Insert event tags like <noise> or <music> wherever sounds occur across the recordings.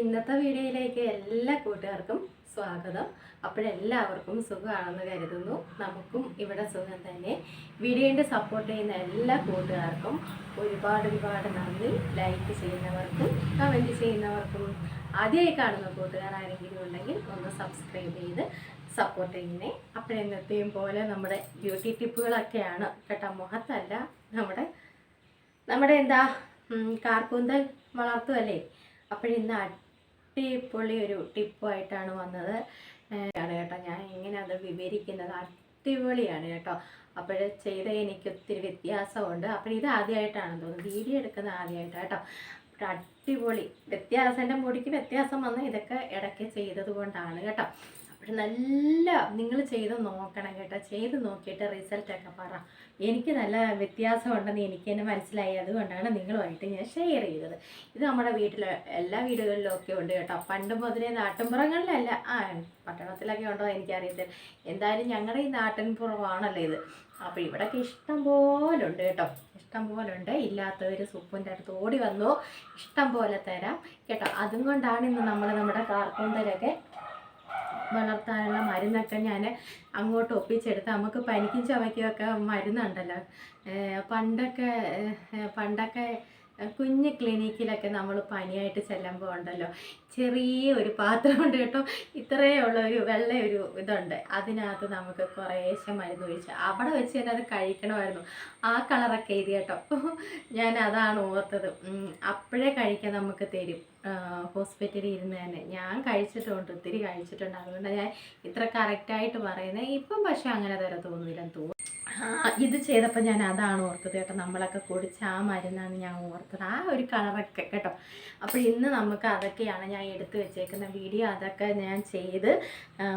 ഇന്നത്തെ വീഡിയോയിലേക്ക് എല്ലാ കൂട്ടുകാർക്കും സ്വാഗതം. അപ്പോഴെല്ലാവർക്കും സുഖമാണെന്ന് കരുതുന്നു. നമുക്കും ഇവിടെ സുഖം തന്നെ. വീഡിയോന്റെ സപ്പോർട്ട് ചെയ്യുന്ന എല്ലാ കൂട്ടുകാർക്കും ഒരുപാട് ഒരുപാട് നന്ദി. ലൈക്ക് ചെയ്യുന്നവർക്കും കമന്റ് ചെയ്യുന്നവർക്കും. ആദ്യമായി കാണുന്ന കൂട്ടുകാർ ആരെങ്കിലും ഉണ്ടെങ്കിൽ ഒന്ന് സബ്സ്ക്രൈബ് ചെയ്ത് സപ്പോർട്ട് ചെയ്യുന്നേ. അപ്പോഴെന്നത്തെയും പോലെ നമ്മുടെ ബ്യൂട്ടി ടിപ്പുകളൊക്കെയാണ് കേട്ടോ മുഖത്തല്ല നമ്മുടെ നമ്മുടെ എന്താ കാർക്കൂന്തൽ വളർത്തുമല്ലേ അപ്പോഴിന്ന് അടിപൊളി ഒരു ടിപ്പായിട്ടാണ് വന്നത് ആണ് കേട്ടോ. ഞാൻ എങ്ങനെ അത് വിവരിക്കുന്നത് അടിപൊളിയാണ് കേട്ടോ. അപ്പോൾ ചെയ്ത എനിക്ക് ഒത്തിരി വ്യത്യാസമുണ്ട്. അപ്പോൾ ഇത് ആദ്യമായിട്ടാണെന്ന് തോന്നുന്നു വീഡിയോ എടുക്കുന്നത് ആദ്യമായിട്ടാണ് കേട്ടോ. അടിപൊളി വ്യത്യാസം. എന്റെ മുടിക്ക് വ്യത്യാസം വന്ന് ഇതൊക്കെ ഇടയ്ക്ക് ചെയ്തത് കേട്ടോ. നല്ല നിങ്ങൾ ചെയ്ത് നോക്കണം കേട്ടോ. ചെയ്ത് നോക്കിയിട്ട് റിസൾട്ടൊക്കെ പറ. എനിക്ക് നല്ല വ്യത്യാസമുണ്ടെന്ന് എനിക്ക് തന്നെ മനസ്സിലായി. അതുകൊണ്ടാണ് നിങ്ങളുമായിട്ട് ഞാൻ ഷെയർ ചെയ്തത്. ഇത് നമ്മുടെ വീട്ടിൽ എല്ലാ വീടുകളിലും ഒക്കെ ഉണ്ട് കേട്ടോ. പണ്ട് മുതലേ നാട്ടിൻപുറങ്ങളിലല്ല. ആ പട്ടണത്തിലൊക്കെ ഉണ്ടോ എനിക്കറിയത്തില്ല. എന്തായാലും ഞങ്ങളുടെ ഈ നാട്ടിൻപുറമാണല്ലോ ഇത്. അപ്പോൾ ഇവിടെയൊക്കെ ഇഷ്ടം പോലെ ഉണ്ട് കേട്ടോ. ഇഷ്ടം പോലെ ഉണ്ട്. ഇല്ലാത്തവർ സുപ്പിന്റെ അടുത്ത് ഓടി വന്നു. ഇഷ്ടം പോലെ തരാം കേട്ടോ. അതും കൊണ്ടാണ് ഇന്ന് നമ്മൾ നമ്മുടെ കാർക്കൂന്തലൊക്കെ വളർത്താനുള്ള മരുന്നൊക്കെ ഞാൻ അങ്ങോട്ട് ഒപ്പിച്ചെടുത്ത് നമുക്ക് പനിക്കും ചുമയ്ക്കും ഒക്കെ മരുന്നുണ്ടല്ലോ. പണ്ടൊക്കെ പണ്ടൊക്കെ കുഞ്ഞ് ക്ലിനിക്കിലൊക്കെ നമ്മൾ പനിയായിട്ട് ചെല്ലുമ്പോൾ ഉണ്ടല്ലോ ചെറിയ ഒരു പാത്രമുണ്ട് കേട്ടോ. ഇത്രയേ ഉള്ള ഒരു വെള്ള ഒരു ഇതുണ്ട്. അതിനകത്ത് നമുക്ക് കുറേശ്ശെ മരുന്ന് ഒഴിച്ച് അവിടെ വെച്ച് തന്നെ അത് കഴിക്കണമായിരുന്നു. ആ കളറൊക്കെ എഴുതി കേട്ടോ. <laughs> ഞാൻ അതാണ് ഓർത്തത്. അപ്പോഴേ കഴിക്കാൻ നമുക്ക് തരും. ഹോസ്പിറ്റലിൽ ഇരുന്ന് തന്നെ. ഞാൻ കഴിച്ചിട്ടുണ്ട് ഒത്തിരി കഴിച്ചിട്ടുണ്ട്. അതുകൊണ്ട് ഞാൻ ഇത്ര കറക്റ്റായിട്ട് പറയുന്നത് ഇപ്പം പക്ഷേ അങ്ങനെ തരം തരത്തൊന്നുമില്ലെന്ന് തോന്നുന്നു. ഇത് ചെയ്തപ്പോൾ ഞാൻ അതാണ് ഓർത്തത് കേട്ടോ. നമ്മളൊക്കെ കുടിച്ച ആ മരുന്നാണ് ഞാൻ ഓർത്തത്. ആ ഒരു കളറൊക്കെ കേട്ടോ. അപ്പോൾ ഇന്ന് നമുക്ക് അതൊക്കെയാണ് ഞാൻ എടുത്തു വെച്ചേക്കുന്ന വീഡിയോ. അതൊക്കെ ഞാൻ ചെയ്ത്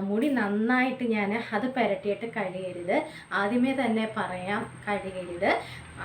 മുടി നന്നായിട്ട് ഞാൻ അത് പുരട്ടിയിട്ട് കഴുകരുത്. ആദ്യമേ തന്നെ പറയാം കഴുകരുത്.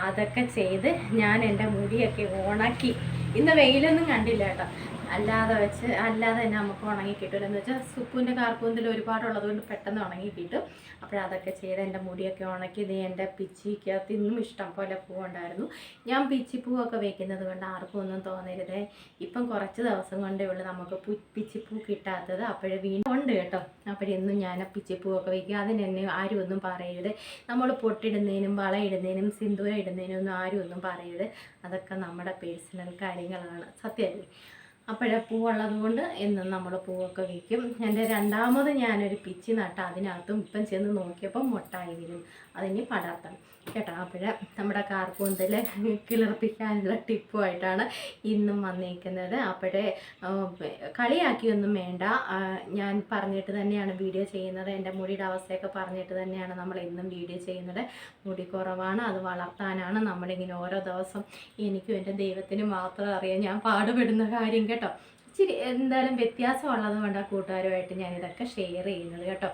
അതൊക്കെ ചെയ്ത് ഞാൻ എന്റെ മുടിയൊക്കെ ഓണാക്കി ഇന്ന് വെയിലൊന്നും കണ്ടില്ല കേട്ടോ. അല്ലാതെ വെച്ച് അല്ലാതെ തന്നെ നമുക്ക് ഉണങ്ങി കിട്ടില്ല എന്ന് വെച്ചാൽ സുപ്പൂന്റെ കാർക്കൂന്തിൽ ഒരുപാടുള്ളത് കൊണ്ട് പെട്ടെന്ന് ഉണങ്ങി കിട്ടും. അപ്പോഴതൊക്കെ ചെയ്ത് എന്റെ മുടിയൊക്കെ ഉണക്കി ഇത് എന്റെ പിച്ചിക്കകത്ത് ഇന്നും ഇഷ്ടം പോലെ പൂവുണ്ടായിരുന്നു. ഞാൻ പിച്ചിപ്പൂവൊക്കെ വെക്കുന്നത് കൊണ്ട് ആർക്കും ഒന്നും തോന്നരുത്. ഇപ്പം കുറച്ച് ദിവസം കൊണ്ടേ ഉള്ളൂ നമുക്ക് പിച്ചിപ്പൂ കിട്ടാത്തത്. അപ്പോഴേ വീണ്ടും ഉണ്ട് കേട്ടോ. അപ്പോഴെന്നും ഞാൻ പിച്ചിപ്പൂവൊക്കെ വയ്ക്കുക അതിനെന്നെ ആരും ഒന്നും പറയരുത്. നമ്മൾ പൊട്ടിടുന്നതിനും വളയിടുന്നതിനും സിന്ദൂരം ഇടുന്നതിനും ഒന്നും ആരും ഒന്നും പറയരുത്. അതൊക്കെ നമ്മുടെ പേഴ്സണൽ കാര്യങ്ങളാണ്. സത്യമല്ലേ? അപ്പോഴേ പൂവുള്ളത് കൊണ്ട് എന്നും നമ്മൾ പൂവൊക്കെ വയ്ക്കും എന്റെ രണ്ടാമത് ഞാനൊരു പിച്ചി നട്ട അതിനകത്തും ഇപ്പം ചെന്ന് നോക്കിയപ്പോൾ മുട്ടായി വരും അതിന് പടർത്തണം കേട്ടോ അപ്പോഴേ നമ്മുടെ കാർക്കൂന്തലെ കിളിർപ്പിക്കാനുള്ള ടിപ്പുമായിട്ടാണ് ഇന്നും വന്നിരിക്കുന്നത് അപ്പോഴേ കളിയാക്കിയൊന്നും വേണ്ട. ഞാൻ പറഞ്ഞിട്ട് തന്നെയാണ് വീഡിയോ ചെയ്യുന്നത്. എന്റെ മുടിയുടെ അവസ്ഥയൊക്കെ പറഞ്ഞിട്ട് തന്നെയാണ് നമ്മൾ ഇന്നും വീഡിയോ ചെയ്യുന്നത്. മുടി കുറവാണ് അത് വളർത്താനാണ് നമ്മളിങ്ങനെ ഓരോ ദിവസം എനിക്കും എന്റെ ദൈവത്തിനും മാത്രം അറിയാം ഞാൻ പാടുപെടുന്ന കാര്യം കേട്ടോ. ഇച്ചിരി എന്തായാലും വ്യത്യാസമുള്ളത് കൊണ്ട് ആ കൂട്ടുകാരുമായിട്ട് ഞാനിതൊക്കെ ഷെയർ ചെയ്യുന്നത് കേട്ടോ.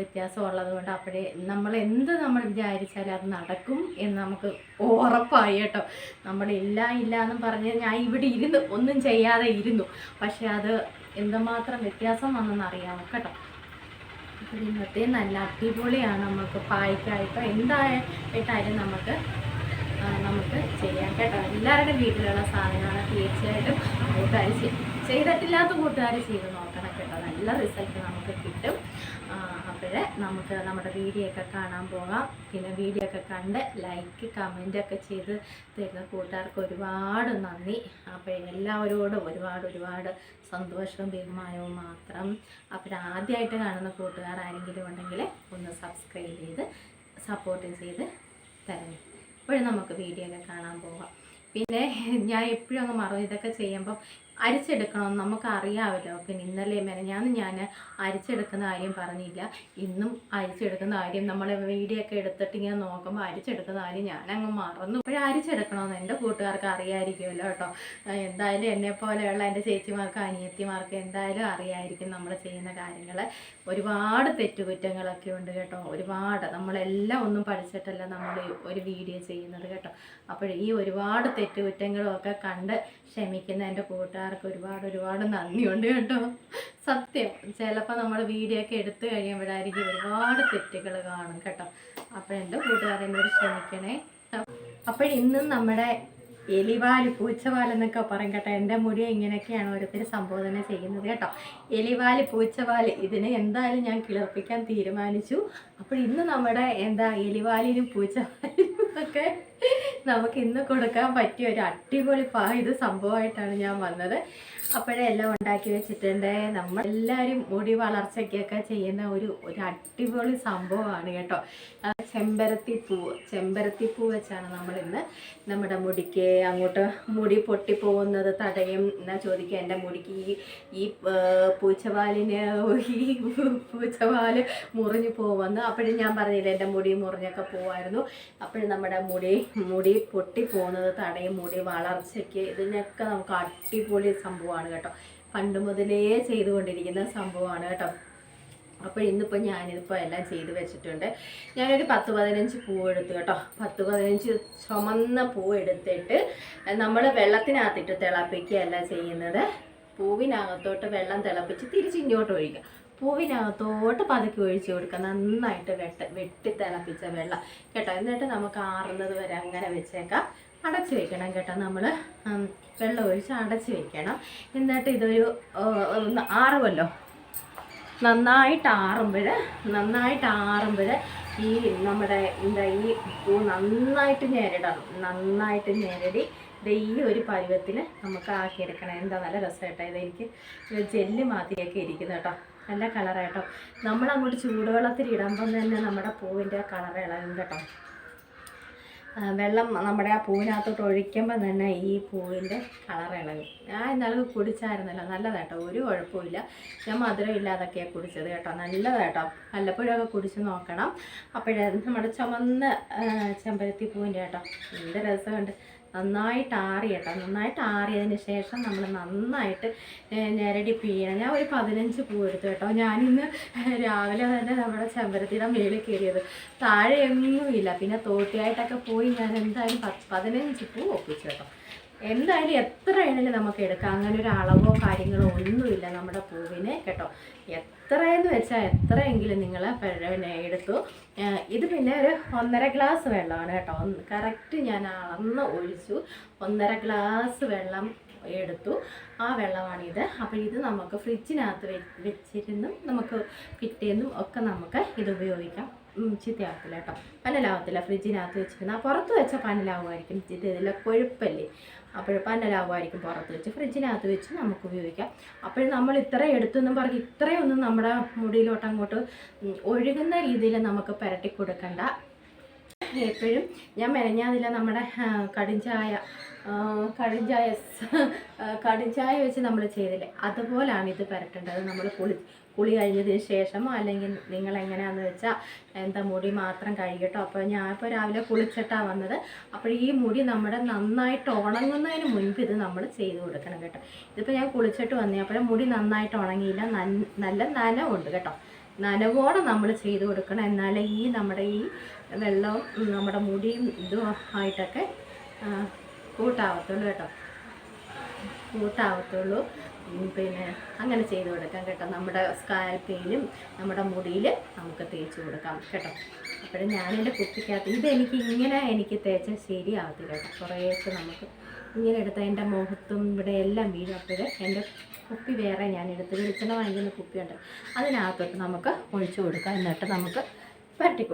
വ്യത്യാസമുള്ളത് കൊണ്ട് അപ്പോഴേ നമ്മൾ എന്ത് നമ്മൾ വിചാരിച്ചാലും അത് നടക്കും എന്ന് നമുക്ക് ഉറപ്പായി കേട്ടോ. നമ്മളില്ല ഇല്ല എന്നും പറഞ്ഞ് ഞാൻ ഇവിടെ ഇരുന്നു ഒന്നും ചെയ്യാതെ ഇരുന്നു. പക്ഷെ അത് എന്തുമാത്രം വ്യത്യാസം വന്നെന്ന് അറിയാമോ കേട്ടോ ഇന്നത്തെ നല്ല അടിപൊളിയാണ് നമുക്ക് പായ്ക്കായിട്ടോ എന്തായിട്ടായാലും നമുക്ക് നമുക്ക് ചെയ്യാം കേട്ടോ. എല്ലാവരുടെയും വീട്ടിലുള്ള സാധനമാണ് തീർച്ചയായിട്ടും. കൂട്ടുകാർ ചെയ്തിട്ടില്ലാത്ത കൂട്ടുകാർ ചെയ്ത് നോക്കണം കേട്ടോ. നല്ല റിസൾട്ട് നമുക്ക് കിട്ടും. അപ്പോഴേ നമുക്ക് നമ്മുടെ വീഡിയോ ഒക്കെ കാണാൻ പോകാം. പിന്നെ വീഡിയോ ഒക്കെ കണ്ട് ലൈക്ക് കമന്റ് ഒക്കെ ചെയ്ത് തരുന്ന കൂട്ടുകാർക്ക് ഒരുപാട് നന്ദി. അപ്പോൾ എല്ലാവരോടും ഒരുപാട് ഒരുപാട് സന്തോഷവും ബഹുമാനവും മാത്രം. അപ്പോൾ ആദ്യമായിട്ട് കാണുന്ന കൂട്ടുകാർ ആരെങ്കിലും ഉണ്ടെങ്കിൽ ഒന്ന് സബ്സ്ക്രൈബ് ചെയ്ത് സപ്പോർട്ട് ചെയ്ത് തരണം. ഇപ്പോഴും നമുക്ക് വീഡിയോ ഒക്കെ കാണാൻ പോകാം. പിന്നെ <laughs> ഞാൻ എപ്പോഴും അങ്ങ് മറന്നു. ഇതൊക്കെ ചെയ്യുമ്പം അരിച്ചെടുക്കണം നമുക്ക് അറിയാമല്ലോ പിന്നെ ഇന്നലെ മെനഞ്ഞാന്ന് ഞാൻ അരിച്ചെടുക്കുന്ന കാര്യം പറഞ്ഞില്ല. ഇന്നും അരിച്ചെടുക്കുന്ന കാര്യം നമ്മൾ വീഡിയോ ഒക്കെ എടുത്തിട്ട് ഇങ്ങനെ നോക്കുമ്പോൾ അരിച്ചെടുക്കുന്ന കാര്യം ഞാനങ്ങ് മറന്നു. ഇപ്പോഴും അരിച്ചെടുക്കണമെന്ന് എന്റെ കൂട്ടുകാർക്ക് അറിയാമായിരിക്കുമല്ലോ കേട്ടോ. എന്തായാലും എന്നെ പോലെയുള്ള എന്റെ ചേച്ചിമാർക്ക് അനിയത്തിമാർക്ക് എന്തായാലും അറിയായിരിക്കും നമ്മൾ ചെയ്യുന്ന കാര്യങ്ങൾ. ഒരുപാട് തെറ്റുകുറ്റങ്ങളൊക്കെ ഉണ്ട് കേട്ടോ. ഒരുപാട്. നമ്മളെല്ലാം ഒന്നും പഠിച്ചിട്ടല്ല നമ്മൾ ഒരു വീഡിയോ ചെയ്യുന്നത് കേട്ടോ. അപ്പോൾ ഈ ഒരുപാട് തെറ്റുകുറ്റങ്ങളും ഒക്കെ കണ്ട് ക്ഷമിക്കുന്ന എന്റെ കൂട്ടുകാർക്ക് ഒരുപാട് ഒരുപാട് നന്ദിയുണ്ട് കേട്ടോ. സത്യം. ചിലപ്പോൾ നമ്മൾ വീഡിയോ ഒക്കെ എടുത്തു കഴിയുമ്പോഴായിരിക്കും ഒരുപാട് തെറ്റുകൾ കാണും കേട്ടോ. അപ്പോൾ എന്റെ കൂട്ടുകാരെന്നോട് ക്ഷമിക്കണേ. അപ്പോൾ ഇന്നും നമ്മുടെ എലിവാൽ പൂച്ചവാലെന്നൊക്കെ പറയും കേട്ടോ. എന്റെ മുടി ഇങ്ങനെയൊക്കെയാണ് ഓരോരുത്തർ സംബോധന ചെയ്യുന്നത് കേട്ടോ. എലിവാൽ പൂച്ചവാൽ ഇതിനെ എന്തായാലും ഞാൻ കിളർപ്പിക്കാൻ തീരുമാനിച്ചു. അപ്പോൾ ഇന്ന് നമ്മുടെ എന്താ എലിവാലിനും പൂച്ചവാലിനും ഒക്കെ നമുക്ക് ഇന്ന് കൊടുക്കാൻ പറ്റിയ ഒരു അടിപൊളി പാ ഇത് സംഭവമായിട്ടാണ് ഞാൻ വന്നത്. അപ്പോഴേ എല്ലാം ഉണ്ടാക്കി വെച്ചിട്ടുണ്ട്. നമ്മൾ എല്ലാവരും മുടി വളർച്ചയ്ക്കൊക്കെ ചെയ്യുന്ന ഒരു ഒരു അടിപൊളി സംഭവമാണ് കേട്ടോ. ചെമ്പരത്തി പൂവ് ചെമ്പരത്തി പൂ വെച്ചാണ് നമ്മൾ ഇന്ന് നമ്മുടെ മുടിക്ക് അങ്ങോട്ട് മുടി പൊട്ടിപ്പോകുന്നത് തടയും. എന്നാ ചോദിക്കുക എന്റെ മുടിക്ക് ഈ ഈ പൂച്ചവാലിന് ഈ പൂച്ചവാൽ മുറിഞ്ഞു പോകുമെന്ന് അപ്പോഴും ഞാൻ പറഞ്ഞില്ല എന്റെ മുടി മുറിഞ്ഞൊക്കെ പോവായിരുന്നു. അപ്പോഴും നമ്മുടെ മുടി മുടി പൊട്ടി പോകുന്നത് തടയും മുടി വളർച്ചയ്ക്ക് ഇതിനൊക്കെ നമുക്ക് അടിപൊളി സംഭവമാണ് കേട്ടോ. പണ്ട് മുതലേ ചെയ്തുകൊണ്ടിരിക്കുന്ന സംഭവമാണ് കേട്ടോ. അപ്പോൾ ഇന്നിപ്പോൾ ഞാനിതിപ്പോൾ എല്ലാം ചെയ്ത് വെച്ചിട്ടുണ്ട്. ഞാനൊരു പത്ത് പതിനഞ്ച് പൂ എടുത്തു കേട്ടോ. പത്ത് പതിനഞ്ച് ചുമന്ന പൂ എടുത്തിട്ട് നമ്മൾ വെള്ളത്തിനകത്തിട്ട് തിളപ്പിക്കുകയല്ല ചെയ്യുന്നത്. പൂവിനകത്തോട്ട് വെള്ളം തിളപ്പിച്ച് തിരിച്ചിങ്ങോട്ട് ഒഴിക്കുക. പൂവിനകത്തോട്ട് പതുക്കി ഒഴിച്ചു കൊടുക്കുക. നന്നായിട്ട് വെട്ട വെട്ടി തിളപ്പിച്ച വെള്ളം. കേട്ടോ എന്നിട്ട് നമുക്ക് ആറുന്നത് വരെ അങ്ങനെ വെച്ചേക്കാം. അടച്ച് വെക്കണം കേട്ടോ നമ്മൾ വെള്ളം ഒഴിച്ച് അടച്ച് വെക്കണം. എന്നിട്ട് ഇതൊരു ആറുമല്ലോ നന്നായിട്ട് ആറുമ്പോൾ നന്നായിട്ട് ആറുമ്പോൾ ഈ നമ്മുടെ എന്താ ഈ പൂ നന്നായിട്ട് ഞെരടണം. നന്നായിട്ട് ഞെരടി ദേ ഈ ഒരു പരുവത്തിൽ നമുക്ക് ആക്കിയെടുക്കണം. എന്താ നല്ല രസമായിട്ടോ ഇതെനിക്ക്. ജെല്ല് മാതിരിയൊക്കെ ഇരിക്കുന്നു കേട്ടോ. നല്ല കളറായിട്ടോ നമ്മളങ്ങോട്ട് ചൂടുവെള്ളത്തിൽ ഇടുമ്പം തന്നെ നമ്മുടെ പൂവിന്റെ കളർ ഇളകും കേട്ടോ. ആ, വെള്ളം നമ്മുടെ ആ പൂവിനകത്തോട്ട് ഒഴിക്കുമ്പോൾ തന്നെ ഈ പൂവിന്റെ കളർ ഇളകും. ഞാൻ ഇന്നാൾ കുടിച്ചായിരുന്നല്ലോ. നല്ലതാട്ടോ ഒരു കുഴപ്പമില്ല ഞാൻ മധുരം ഇല്ലാതൊക്കെയാണ് കുടിച്ചത് കേട്ടോ. നല്ലതാട്ടോ വല്ലപ്പോഴൊക്കെ കുടിച്ച് നോക്കണം. അപ്പോഴേ നമ്മുടെ ചുമന്ന ആ, ചെമ്പരത്തി പൂവിന്റെ കേട്ടോ. എന്ത് രസമുണ്ട്. നന്നായിട്ട് ആറി കേട്ടോ നന്നായിട്ട് ആറിയതിന് ശേഷം നമ്മൾ നന്നായിട്ട് ഞരടി പിഴിയണം ഞാൻ ഒരു പതിനഞ്ച് പൂ എടുത്തു കേട്ടോ. ഞാനിന്ന് രാവിലെ തന്നെ നമ്മുടെ ചെമ്പരത്തിയുടെ മേളിൽ കയറിയത്. താഴെ എങ്ങുമില്ല പിന്നെ തോട്ടിയായിട്ടൊക്കെ പോയി ഞാൻ എന്തായാലും പതിനഞ്ച് പൂ ഒപ്പിച്ചു കേട്ടോ. എന്തായാലും എത്ര വേണേലും നമുക്ക് എടുക്കാം? അങ്ങനെ ഒരു അളവോ കാര്യങ്ങളോ ഒന്നുമില്ല നമ്മുടെ പൂവിന് കേട്ടോ. എത്രയെന്ന് വെച്ചാൽ എത്രയെങ്കിലും നിങ്ങൾ പിന്നെ എടുത്തു. ഇത് പിന്നെ ഒരു ഒന്നര ഗ്ലാസ് വെള്ളമാണ് കേട്ടോ. കറക്റ്റ് ഞാൻ അളന്ന് ഒഴിച്ചു. ഒന്നര ഗ്ലാസ് വെള്ളം എടുത്തു. ആ വെള്ളമാണിത്. അപ്പോൾ ഇത് നമുക്ക് ഫ്രിഡ്ജിനകത്ത് വെച്ചിരുന്നും നമുക്ക് പിറ്റേന്നും ഒക്കെ നമുക്ക് ഇത് ഉപയോഗിക്കാം. ഉം, ചീത്തയാവത്തില്ല കേട്ടോ. പന്നലാവത്തില്ല ഫ്രിഡ്ജിനകത്ത് വെച്ചിരുന്നാൽ പുറത്ത് വെച്ച പന്നലാവുമായിരിക്കും ഇത് ഇതിൽ കൊഴുപ്പല്ലേ? അപ്പോൾ പന്നലാവുമായിരിക്കും പുറത്ത് വെച്ച്. ഫ്രിഡ്ജിനകത്ത് വെച്ച് നമുക്ക് ഉപയോഗിക്കാം. അപ്പോൾ നമ്മൾ ഇത്ര എടുത്തെന്നും പറഞ്ഞ് ഇത്രയൊന്നും നമ്മുടെ മുടിയിലോട്ട് അങ്ങോട്ട് ഒഴുകുന്ന രീതിയിൽ നമുക്ക് പുരട്ടി കൊടുക്കണ്ട. എപ്പോഴും ഞാൻ മെനഞ്ഞാതില്ല നമ്മുടെ ആ, കടുംചായ കടുംചായ വെച്ച് നമ്മൾ ചെയ്തില്ലേ? അതുപോലാണ് ഇത് പരട്ടേണ്ടത്. നമ്മൾ കുളി കുളി കഴിഞ്ഞതിന് ശേഷമോ അല്ലെങ്കിൽ നിങ്ങൾ എങ്ങനെയാണെന്ന് വെച്ചാൽ എന്താ മുടി മാത്രം കഴുകട്ടോ? അപ്പോൾ ഞാൻ ഇപ്പോൾ രാവിലെ കുളിച്ചിട്ടാണ് വന്നത്. അപ്പോൾ ഈ മുടി നമ്മുടെ നന്നായിട്ട് ഉണങ്ങുന്നതിന് മുൻപ് ഇത് നമ്മൾ ചെയ്ത് കൊടുക്കണം കേട്ടോ. ഇതിപ്പോൾ ഞാൻ കുളിച്ചിട്ട് വന്നേ അപ്പോൾ മുടി നന്നായിട്ട് ഉണങ്ങിയില്ല. നല്ല നനവുണ്ട് കേട്ടോ. നനവോടെ നമ്മൾ ചെയ്ത് കൊടുക്കണം. എന്നാലേ ഈ നമ്മുടെ ഈ വെള്ളവും നമ്മുടെ മുടിയും ഇതും ആയിട്ടൊക്കെ കൂട്ടാവത്തുള്ളൂ കേട്ടോ. കൂട്ടാവത്തുള്ളൂ. പിന്നെ അങ്ങനെ ചെയ്ത് കൊടുക്കാം കേട്ടോ. നമ്മുടെ സ്കാൽപ്പിലും നമ്മുടെ മുടിയിൽ നമുക്ക് തേച്ച് കൊടുക്കാം കേട്ടോ. അപ്പോഴും ഞാനെന്റെ കുപ്പിക്കകത്ത് ഇതെനിക്ക് ഇങ്ങനെ എനിക്ക് തേച്ചാൽ ശരിയാവത്തില്ല കേട്ടോ. കുറേയൊക്കെ നമുക്ക് ഇങ്ങനെ എടുത്ത എന്റെ മുഖത്തും ഇവിടെ എല്ലാം വീഴും. എന്റെ കുപ്പി വേറെ ഞാൻ എടുത്ത് വെളിച്ചെണ്ണ വാങ്ങിക്കുന്ന കുപ്പിയുണ്ട്. അതിനകത്തോട്ട് നമുക്ക് ഒഴിച്ചു കൊടുക്കാം. എന്നിട്ട് നമുക്ക് പരട്ടി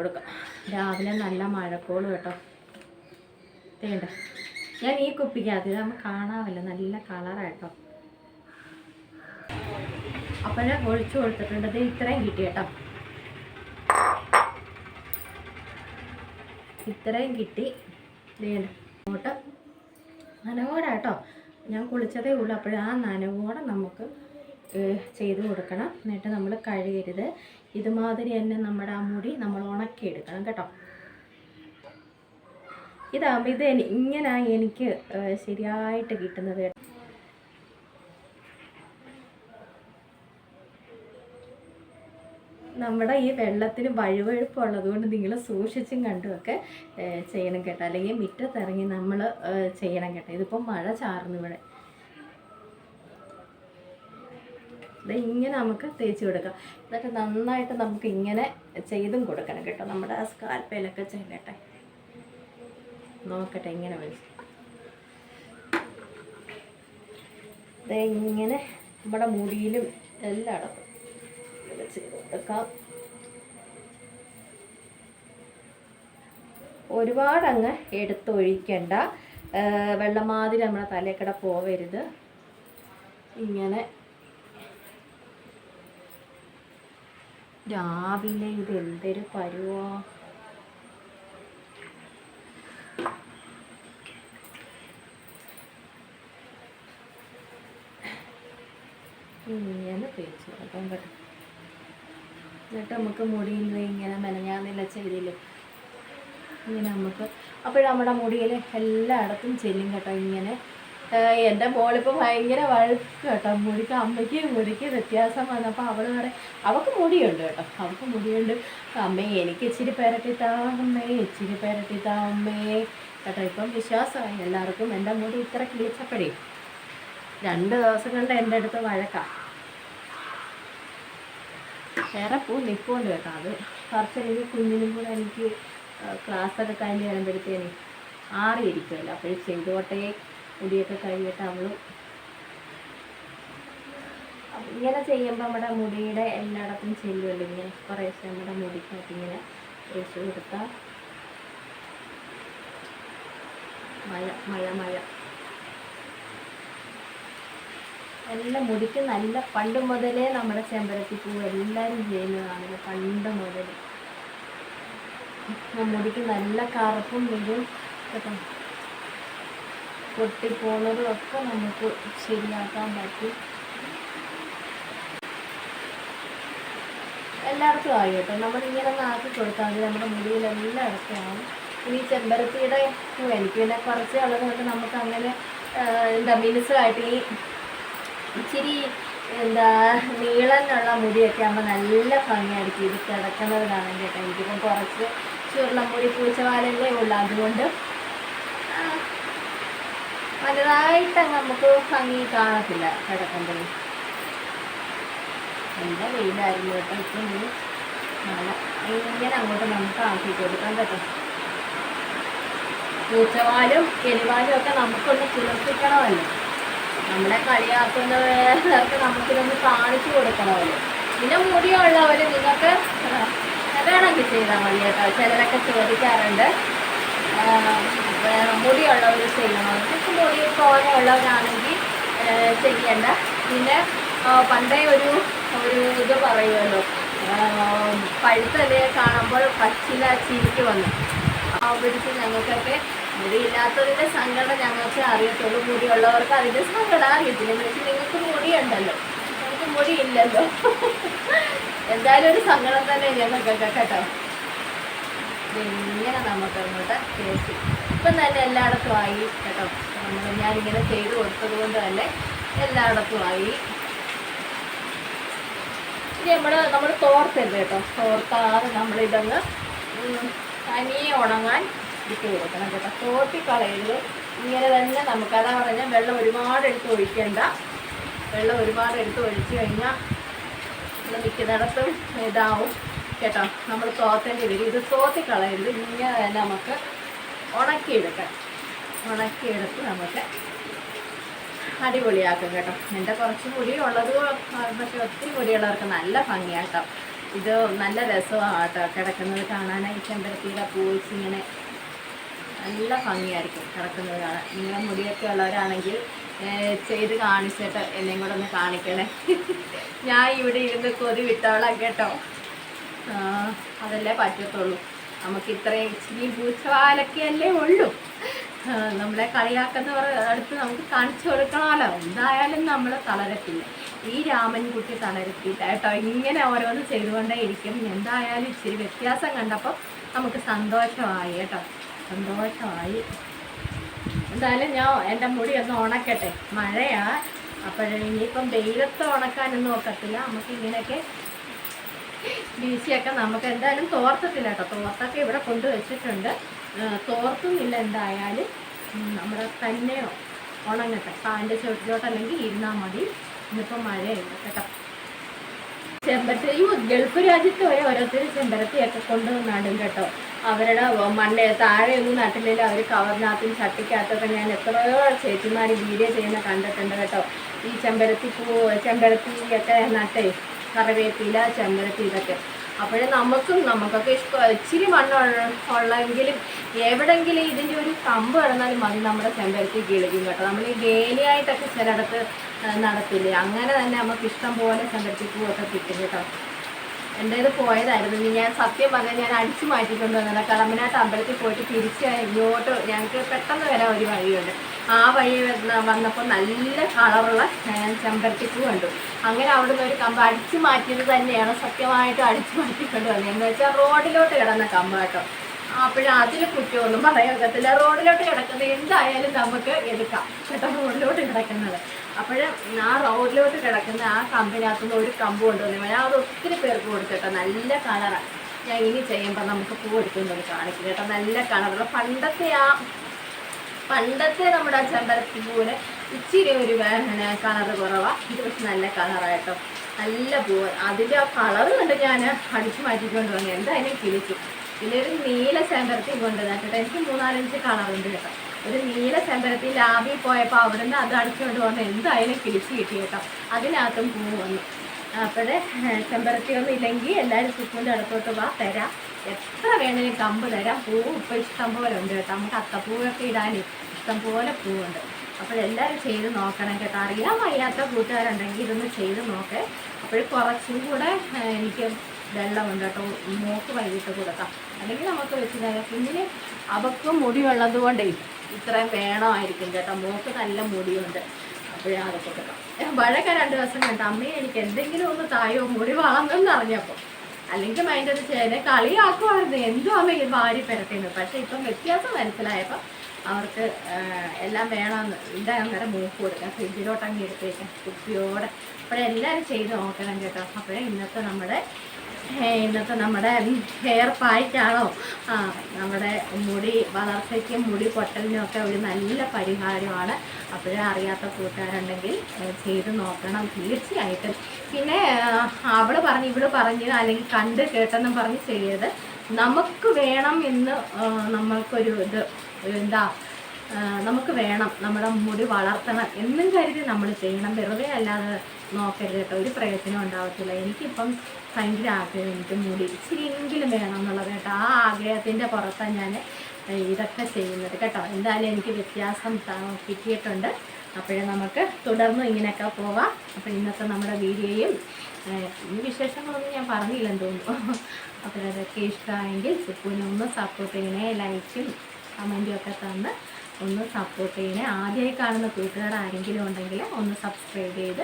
രാവിലെ നല്ല മഴക്കോൾ കേട്ടോ. തേണ്ട. ഞാൻ ഈ കുപ്പിക്കകത്ത് നമുക്ക് കാണാമല്ലോ നല്ല കളറായിട്ടോ. അപ്പോഴേ ഒഴിച്ചു കൊടുത്തിട്ടുണ്ട്. ഇത് ഇത്രയും കിട്ടി കേട്ടോ. ഇത്രയും കിട്ടി. ഇങ്ങോട്ട് നനവോടെ ഞാൻ കുളിച്ചതേ ഉള്ളൂ. അപ്പോൾ ആ നനവോടെ നമുക്ക് ചെയ്ത് കൊടുക്കണം. എന്നിട്ട് നമ്മൾ കഴുകരുത്. ഇതുമാതിരി തന്നെ നമ്മുടെ ആ മുടി നമ്മൾ ഉണക്കിയെടുക്കണം കേട്ടോ. ഇതാകുമ്പോൾ ഇത് ഇങ്ങനെ എനിക്ക് ശരിയായിട്ട് കിട്ടുന്നത് കേട്ടോ. നമ്മുടെ ഈ വെള്ളത്തിന് വഴുവഴുപ്പുള്ളത് കൊണ്ട് നിങ്ങൾ സൂക്ഷിച്ചും കണ്ടുമൊക്കെ ചെയ്യണം കേട്ടോ. അല്ലെങ്കിൽ മുറ്റത്തിറങ്ങി നമ്മൾ ചെയ്യണം കേട്ടോ. ഇതിപ്പോൾ മഴ ചാർന്നു ഇവിടെ. ഇങ്ങനെ നമുക്ക് തേച്ച് കൊടുക്കാം. എന്നിട്ട് നന്നായിട്ട് നമുക്ക് ഇങ്ങനെ ചെയ്തും കൊടുക്കണം കേട്ടോ. നമ്മുടെ ആ സ്കാൽപ്പയിലൊക്കെ ചെല്ലട്ടെ. നോക്കട്ടെ ഇങ്ങനെ വെച്ച് ഇങ്ങനെ നമ്മുടെ മുടിയിലും എല്ലായിടത്തും ഇങ്ങനെ കൊടുക്കാം. ഒരുപാടങ്ങ് എടുത്തൊഴിക്കണ്ട വെള്ളമാതിരി നമ്മുടെ തലേക്കട പോവരുത്. ഇങ്ങനെ രാവിലെ ഇത് എന്തൊരു പരുവാ ഇങ്ങനെ തേച്ച് കൊടുക്കാൻ പറ്റും എന്നിട്ട് നമുക്ക് മുടിയിൽ ഇങ്ങനെ മെനഞ്ഞാന്നില്ല ചെയ്തില്ലേ ഇങ്ങനെ നമുക്ക് അപ്പോൾ നമ്മുടെ മുടിയിൽ എല്ലായിടത്തും ചെല്ലും കേട്ടോ ഇങ്ങനെ. എന്റെ മോളിപ്പോൾ ഭയങ്കര വഴുക്ക് കേട്ടോ. മുടിക്ക് അമ്മയ്ക്ക് മുടിക്ക് വ്യത്യാസം വന്നപ്പോൾ അവൾ പറയും അവൾക്ക് മുടിയുണ്ട് കേട്ടോ. അവൾക്ക് മുടിയുണ്ട്. അമ്മേ എനിക്ക് ഇച്ചിരി പെരട്ടി താമ്മേ ഇച്ചിരി പെരട്ടി താ അമ്മേ. കേട്ടോ ഇപ്പം വിശ്വാസമായി. എല്ലാവർക്കും എന്റെ മുടി ഇത്ര കിളിച്ചപ്പഴേ. രണ്ട് ദിവസം കൊണ്ട് എന്റെ അടുത്ത് വഴക്കാം. വേറെ പൂ നിൽപ്പുണ്ട് കേട്ടോ അത്. കുറച്ചെനിക്ക് കുഞ്ഞിനും കൂടെ എനിക്ക് ക്ലാസ്സൊക്കെ കഴിഞ്ഞ് വരുമ്പോഴത്തേന് ആറിയിരിക്കുമല്ലോ അപ്പോൾ ചെയ്തോട്ടെ മുടിയൊക്കെ കഴിഞ്ഞിട്ട് അവൾ ഇങ്ങനെ ചെയ്യുമ്പോൾ നമ്മുടെ മുടിയുടെ എല്ലായിടത്തും ചെല്ലുമല്ലോ ഇങ്ങനെ. കുറേശ്ശെ നമ്മുടെ മുടിക്കകത്ത് ഇങ്ങനെ തേച്ച് കൊടുത്താൽ മഴ മഴ മഴ. എല്ലാം മുടിക്ക് നല്ല പണ്ട് മുതലേ നമ്മുടെ ചെമ്പരത്തി പൂവ് എല്ലാവരും ചെയ്യുന്നതാണ് പണ്ട് മുതൽ. മുടിക്ക് നല്ല കറുപ്പും വരും. കേട്ടോ? പൊട്ടിപ്പോണതും ഒക്കെ നമുക്ക് ശരിയാക്കാൻ പറ്റും. എല്ലായിടത്തും ആയി കേട്ടോ. നമ്മളിങ്ങനെ ഒന്ന് ആക്കി കൊടുത്താൽ മതി. നമ്മുടെ മുടിയിൽ എല്ലായിടത്തും ആവും ഇനി ചെമ്പരത്തിയുടെ എനിക്ക് പിന്നെ കുറച്ച് അളവ് കൊണ്ട് നമുക്ക് അങ്ങനെ എന്താ മിനുസമായിട്ട് ഈ ഇച്ചിരി എന്താ നീളമുള്ള മുടിയൊക്കെ ആകുമ്പോൾ നല്ല ഭംഗിയായിരിക്കും. ഇത് കിടക്കുന്നത് കാണാൻ കേട്ടോ. എനിക്കിപ്പം കുറച്ച് ചുരുളമുടി പൂച്ചവാലല്ലേ ഉള്ളു. അതുകൊണ്ട് വലുതായിട്ട് നമുക്ക് ഭംഗി കാണത്തില്ല കിടക്കുമ്പോൾ നല്ല വെയിലായിരുന്നു കേട്ടോ. ഇപ്പം മഴ ഇങ്ങനെ അങ്ങോട്ട് നമുക്ക് ആക്കി കൊടുക്കാൻ പറ്റും പൂച്ചവാലും എലിവാലും ഒക്കെ നമുക്കൊന്ന് ചിലർപ്പിക്കണമല്ലോ നമ്മളെ കളിയാക്കുന്നവർക്ക് നമുക്കിതൊന്ന് കാണിച്ചു കൊടുക്കണമല്ലോ. പിന്നെ മുടിയുള്ളവർ നിങ്ങൾക്ക് വേണമെങ്കിൽ ചെയ്താൽ മതി കേട്ടോ. ചിലരൊക്കെ ചോദിക്കാറുണ്ട്. മുടിയുള്ളവർ ചെയ്യണം. നിങ്ങൾക്ക് മുടി കോരമുള്ളവരാണെങ്കിൽ ചെയ്യേണ്ട. പിന്നെ പണ്ടേ ഒരു ഒരു ഇത് പറയുമല്ലോ. പഴുത്തലയെ കാണുമ്പോൾ പച്ചില ചിരിക്ക് വന്നു. ആ പിടിച്ച് ഞങ്ങൾക്കൊക്കെ മുടിയില്ലാത്തതിന്റെ സങ്കടം ഞങ്ങൾക്ക് അറിയത്തുള്ളൂ. മുടിയുള്ളവർക്ക് അതിന്റെ സങ്കടം അറിയത്തില്ല. എന്ന് വെച്ചാൽ നിങ്ങൾക്ക് മുടിയുണ്ടല്ലോ. ഞങ്ങൾക്ക് മുടിയില്ലല്ലോ. എന്തായാലും ഒരു സങ്കടം തന്നെ ഞങ്ങൾക്കൊക്കെ കേട്ടോ. ഇങ്ങനെ നമുക്ക് അങ്ങോട്ട് കേസ്. ഇപ്പം തന്നെ എല്ലായിടത്തും ആയി കേട്ടോ. നമ്മൾ ഞാനിങ്ങനെ ചെയ്ത് കൊടുത്തത് കൊണ്ട് തന്നെ എല്ലായിടത്തും ആയി. ഇനി നമ്മൾ നമ്മൾ തോർത്തരുത് കേട്ടോ. തോർത്താതെ നമ്മളിതങ്ങ് തനിയെ ഉണങ്ങാൻ ഇട്ട് കൊടുക്കണം കേട്ടോ. തോട്ടി കളയരുത് ഇങ്ങനെ തന്നെ നമുക്ക് അതാ പറഞ്ഞാൽ വെള്ളം ഒരുപാട് എടുത്ത് ഒഴിക്കണ്ട. വെള്ളം ഒരുപാട് എടുത്ത് ഒഴിച്ചു കഴിഞ്ഞാൽ നമ്മൾ മിക്കുന്നിടത്തും ഇതാവും കേട്ടോ. നമ്മൾ തോത്തേണ്ടി വരും. ഇത് തോത്തി കളയരുത്. ഇങ്ങനെ തന്നെ നമുക്ക് ഉണക്കിയെടുക്കാം. ഉണക്കിയെടുത്ത് നമുക്ക് അടിപൊളിയാക്കും കേട്ടോ. എന്റെ കുറച്ച് മുടി ഉള്ളത് പക്ഷേ ഒത്തിരി മുടിയുള്ളവർക്ക് നല്ല ഭംഗിയാട്ടോ. ഇത് നല്ല രസമാണ് കേട്ടോ കിടക്കുന്നത് കാണാനായി ചെമ്പരത്തിയുടെ പൂച്ചിങ്ങനെ നല്ല ഭംഗിയായിരിക്കും കിടക്കുന്നത് കാണാൻ. നിങ്ങളുടെ മുടിയൊക്കെ ഉള്ളവരാണെങ്കിൽ ചെയ്ത് കാണിച്ചിട്ട് എന്നെയും കൂടെ ഒന്ന് കാണിക്കണേ. ഞാൻ ഇവിടെ ഇരുന്ന് കൊതി വിട്ടോളാം കേട്ടോ. അതല്ലേ പറ്റത്തുള്ളൂ. നമുക്ക് ഇത്രയും ഇച്ചിരി പൂച്ചവാലൊക്കെ അല്ലേ ഉള്ളൂ. നമ്മളെ കളിയാക്കുന്നവർ അടുത്ത് നമുക്ക് കാണിച്ചു കൊടുക്കണമല്ലോ. എന്തായാലും നമ്മൾ തളരത്തില്ല. ഈ രാമൻകുട്ടി തളരത്തില്ല കേട്ടോ. ഇങ്ങനെ ഓരോന്ന് ചെയ്തുകൊണ്ടേ ഇരിക്കും. എന്തായാലും ഇച്ചിരി വ്യത്യാസം കണ്ടപ്പോൾ നമുക്ക് സന്തോഷമായി കേട്ടോ. സന്തോഷമായി. എന്തായാലും ഞാൻ എന്റെ മുടി ഒന്ന് ഉണക്കട്ടെ. മഴയാ. അപ്പോഴേ ഇനിയിപ്പം വെയിലത്ത് ഉണക്കാനൊന്നും ഒക്കത്തില്ല. നമുക്ക് ഇങ്ങനെയൊക്കെ വീശിയൊക്കെ നമുക്ക് എന്തായാലും തോർത്തത്തില്ല കേട്ടോ. തോർത്തൊക്കെ ഇവിടെ കൊണ്ടുവച്ചിട്ടുണ്ട് തോർത്തുന്നില്ല എന്തായാലും. നമ്മുടെ തന്നെയോ? ഉണങ്ങട്ടെ. ഫാന്റെ ചോട്ടിലോട്ടല്ലെങ്കിൽ ഇരുന്നാൽ മതി. ഇന്നിപ്പോൾ മഴയുണ്ട് കേട്ടോ. ചെമ്പരത്തി ഗൾഫ് രാജ്യത്ത് പോയ ഓരോരുത്തർ ചെമ്പരത്തിയൊക്കെ കൊണ്ട് നടും കേട്ടോ. അവരുടെ മണ്ണ് താഴെ ഒന്നും നട്ടില്ലെങ്കിൽ അവർ കവറിനകത്തും ചട്ടിക്കകത്തൊക്കെ ഞാൻ എത്രയോ ചേച്ചിമാർ വീഡിയോ ചെയ്യുന്ന കണ്ടിട്ടുണ്ട് കേട്ടോ. ഈ ചെമ്പരത്തി പൂ ചെമ്പരത്തി ഒക്കെ നട്ടേ കറിവേപ്പില ചെമ്പരത്തി ഇതൊക്കെ. അപ്പോഴേ നമുക്കും നമുക്കൊക്കെ ഇഷ്ടം ഇച്ചിരി മണ്ണ് ഉള്ളെങ്കിലും എവിടെങ്കിലും ഇതിന്റെ ഒരു കമ്പ് കിടന്നാലും മതി നമ്മുടെ ചെമ്പരത്തി കിളിക്കും കേട്ടോ. നമ്മൾ ഈ വേലിയായിട്ടൊക്കെ ചിലയിടത്ത് ആ, നടത്തില്ലേ? അങ്ങനെ തന്നെ നമുക്ക് ഇഷ്ടം പോലെ സന്ദർശിക്കുകയൊക്കെ കിട്ടും കേട്ടോ. എന്റെ ഇത് പോയതായിരുന്നു ഞാൻ സത്യം പറഞ്ഞാൽ ഞാൻ അടിച്ചു മാറ്റിക്കൊണ്ട് വന്നത് കളമ്പനാട്ട് അമ്പലത്തിൽ പോയിട്ട് തിരിച്ച് ഇങ്ങോട്ട് ഞങ്ങൾക്ക് പെട്ടെന്ന് വരാൻ ഒരു വഴിയുണ്ട്. ആ വഴി വന്ന- വന്നപ്പോൾ നല്ല കളറുള്ള ചെമ്പരത്തിപ്പൂ കണ്ടു. അങ്ങനെ അവിടുന്ന് ഒരു കമ്പ് അടിച്ചു മാറ്റിയത് തന്നെയാണ് സത്യമായിട്ട് അടിച്ചു മാറ്റിക്കൊണ്ട് വന്നത്. എന്ന് വെച്ചാൽ റോഡിലോട്ട് കിടന്ന കമ്പ് കേട്ടോ. അപ്പോഴും അതിൽ കുറ്റമൊന്നും പറയാൻ പറ്റത്തില്ല റോഡിലോട്ട് കിടക്കുന്നത് എന്തായാലും നമുക്ക് എടുക്കാം. കേട്ടോ റോഡിലോട്ട് കിടക്കുന്നത്. അപ്പോൾ ആ റോഡിലോട്ട് കിടക്കുന്ന ആ കമ്പിനകത്തുനിന്ന് ഒരു കമ്പ് കൊണ്ടുവന്നു ഞാൻ അത് ഒത്തിരി പേർക്ക് കൊടുത്തിട്ടോ. നല്ല കളറാണ് ഞാൻ ഇനി ചെയ്യുമ്പോൾ നമുക്ക് പൂ എടുക്കുന്നത് കാണിക്കും കേട്ടോ. നല്ല കളറുള്ള പണ്ടത്തെ ആ പണ്ടത്തെ നമ്മുടെ ആ ചെമ്പരത്തി പൂവിന് ഇച്ചിരി ഒരു കളറ് കുറവാണ് ഇത് പക്ഷെ നല്ല കളറായിട്ടോ നല്ല പൂവ് അതിന്റെ ആ കളറ് കണ്ട് ഞാൻ അടിച്ചു മാറ്റിക്കൊണ്ട് വന്നു. എന്തായാലും കിളിച്ചു. ഒരു നീല ചെമ്പരത്തി കൊണ്ട് നട്ടിട്ട് എനിക്ക് മൂന്നാലഞ്ച് കളറുണ്ട് കേട്ടോ. ഒരു നീല ചെമ്പരത്തി ലാബിൽ പോയപ്പോൾ അവിടുന്ന് അത് അടിച്ചുകൊണ്ട് വന്ന് എന്തായാലും കിളിച്ച് കിട്ടി കേട്ടോ. അതിനകത്തും പൂ വന്നു. അപ്പോഴേ ചെമ്പരത്തി ഒന്നും ഇല്ലെങ്കിൽ എല്ലാവരും സുക്കുന്റെ അടുത്തോട്ട് വാ തരാം. എത്ര വേണേലും കമ്പ് തരാം. പൂ ഇപ്പം ഇഷ്ടം പോലെ ഉണ്ട് കേട്ടോ. നമുക്ക് അത്തപ്പൂവൊക്കെ ഇടാൻ ഇഷ്ടം പോലെ പൂവുണ്ട്. അപ്പോഴെല്ലാവരും ചെയ്ത് നോക്കണം കേട്ടോ. അറിയാൻ വയ്യാത്ത കൂട്ടുകാരുണ്ടെങ്കിൽ ഇതൊന്ന് ചെയ്ത് നോക്കേ. അപ്പോൾ കുറച്ചും കൂടെ എനിക്ക് വെള്ളമുണ്ട് കേട്ടോ. മോക്ക് വൈകിട്ട് കൊടുക്കാം. അല്ലെങ്കിൽ നമുക്ക് വെച്ച് തരാം കുഞ്ഞിന് അവക്കും മുടിയുള്ളത് കൊണ്ടേ ഇത്രയും വേണമായിരിക്കും കേട്ടോ. മോക്ക് നല്ല മുടിയുണ്ട്. അപ്പോഴേ അത് കൊടുക്കാം. വഴക്ക രണ്ട് ദിവസം കണ്ട? അമ്മയെ എനിക്ക് എന്തെങ്കിലും ഒന്ന് തായോ? മുടി വളർന്നെന്ന് അറിഞ്ഞപ്പോൾ അല്ലെങ്കിൽ മൈൻഡ് അത് ചേനെ കളിയാക്കുമായിരുന്നു എന്തോ അമ്മ ഈ വാരി പെരട്ടുന്നത് പക്ഷേ ഇപ്പം വ്യത്യാസം മനസ്സിലായപ്പോൾ അവർക്ക് എല്ലാം വേണമെന്ന് ഇതാ അന്നേരം മൂക്ക് കൊടുക്കാം. ഫ്രിഡ്ജിലോട്ട് എടുത്തേക്കാം കുപ്പിയോടെ. അപ്പോഴെല്ലാവരും ചെയ്ത് നോക്കണം കേട്ടോ. അപ്പോഴേ ഇന്നത്തെ നമ്മുടെ ഇന്നത്തെ നമ്മുടെ ഹെയർ പായ്ക്കാണോ? ആ നമ്മുടെ മുടി വളർച്ചയ്ക്കും മുടി പൊട്ടലിനും ഒക്കെ ഒരു നല്ല പരിഹാരമാണ്. അപ്പോഴേ അറിയാത്ത കൂട്ടുകാരുണ്ടെങ്കിൽ ചെയ്ത് നോക്കണം തീർച്ചയായിട്ടും. പിന്നെ അവൾ പറഞ്ഞ് ഇവൾ പറഞ്ഞ് അല്ലെങ്കിൽ കണ്ട് കേട്ടെന്നും പറഞ്ഞ് ചെയ്യരുത്. നമുക്ക് വേണം എന്ന് നമ്മൾക്കൊരു ഇത് എന്താ നമുക്ക് വേണം നമ്മുടെ മുടി വളർത്തണം എന്നും കരുതി നമ്മൾ ചെയ്യണം. വെറുതെ അല്ലാതെ നോക്കരുത് കേട്ടോ. ഒരു പ്രയോജനം ഉണ്ടാവത്തില്ല. എനിക്കിപ്പം ഭയങ്കര ആഗ്രഹം എനിക്ക് മുടി ഇച്ചിരിയെങ്കിലും വേണം എന്നുള്ളത് കേട്ടോ. ആ ആഗ്രഹത്തിന്റെ പുറത്താണ് ഞാൻ ഇതൊക്കെ ചെയ്യുന്നത് കേട്ടോ. എന്തായാലും എനിക്ക് വ്യത്യാസം കിട്ടിയിട്ടുണ്ട്. അപ്പോഴേ നമുക്ക് തുടർന്നും ഇങ്ങനെയൊക്കെ പോവാം. അപ്പോൾ ഇന്നത്തെ നമ്മുടെ വീഡിയോയും വിശേഷങ്ങളൊന്നും ഞാൻ പറഞ്ഞില്ലെന്ന് തോന്നുന്നു. അപ്പോൾ അതൊക്കെ ഇഷ്ടമായെങ്കിൽ സുപ്പൂനെ ഒന്ന് സപ്പോർട്ട് ചെയ്യണേ ലൈക്കും കമന്റും ഒക്കെ തന്ന് ഒന്ന് സപ്പോർട്ട് ചെയ്യണേ. ആദ്യമായി കാണുന്ന കൂട്ടുകാർ ആരെങ്കിലും ഉണ്ടെങ്കിൽ ഒന്ന് സബ്സ്ക്രൈബ് ചെയ്ത്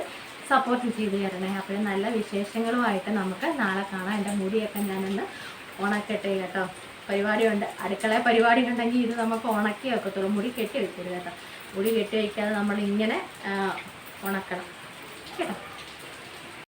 സപ്പോർട്ട് ചെയ്ത് തരണേ. അപ്പോൾ നല്ല വിശേഷങ്ങളുമായിട്ട് നമുക്ക് നാളെ കാണാം. എന്റെ മുടിയൊക്കെ ഞാനൊന്ന് ഉണക്കട്ടെ കേട്ടോ. പരിപാടിയുണ്ട്. അടുക്കള പരിപാടി ഉണ്ടെങ്കിൽ ഇത് നമുക്ക് ഉണക്കി വെക്കത്തുള്ളൂ. മുടി കെട്ടി വെക്കരുത് കേട്ടോ. മുടി കെട്ടി വയ്ക്കാതെ നമ്മൾ ഇങ്ങനെ ഉണക്കണം. കേട്ടോ?